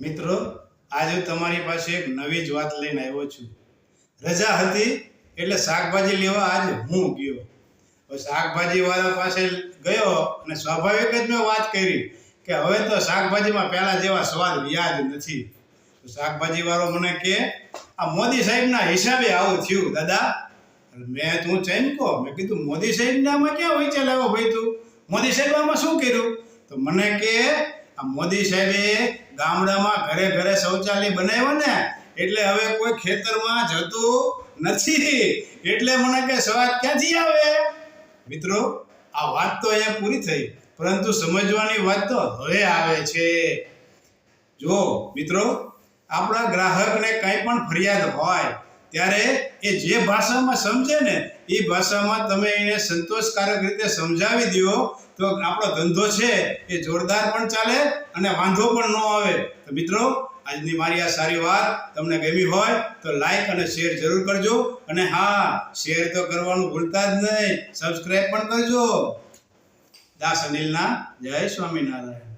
મિત્રો, આજે તમારી પાસે એક નવી જ વાત લઈને આવ્યો છું. રજા હતી એટલે શાકભાજી લેવા આજે હું ગયો. શાકભાજીવાળા શાકભાજી વાળા પાસે ગયો અને સ્વાભાવિક જ મેં વાત કરી કે હવે તો શાકભાજીમાં પહેલા જેવા સ્વાદ વ્યાજ નથી. તો શાકભાજી વાળો મને કે, આ મોદી સાહેબના હિસાબે આવું થયું, દાદા. મેં તું ચેમકો મેં કીધું, મોદી સાહેબને આમાં ક્યાં વિચાર લાવ્યો ભાઈ તું? મોદી સાહેબ આમાં શું કર્યું? તો મને કે આ મોદી સાહેબે ગામડામાં ઘરે ઘરે શૌચાલય બનાવ્યો ને, એટલે હવે કોઈ ખેતરમાં જતું નથી. એટલે મને કે સ્વાદ ક્યાંથી આવે? મિત્રો, આ વાત તો અહીંયા પૂરી થઈ, પરંતુ સમજવાની વાત તો હવે આવે છે. જો, મિત્રો, આપણા ગ્રાહકને કંઈ પણ ફરિયાદ હોય ત્યારે એ જે ભાષામાં સમજે ને, એ ભાષામાં તમે એને સંતોષકારક રીતે સમજાવી દો, તો આપણો ધંધો છે એ જોરદાર પણ ચાલે અને વાંધો પણ ન આવે. તો મિત્રો, આજની મારી આ સારી વાત તમને ગમી હોય તો લાઈક અને શેર જરૂર કરજો. અને હા શેર તો કરવાનું ભૂલતા જ નહીં. સબસ્ક્રાઈબ પણ કરજો. દાસ અનિલના જય સ્વામિનારાયણ.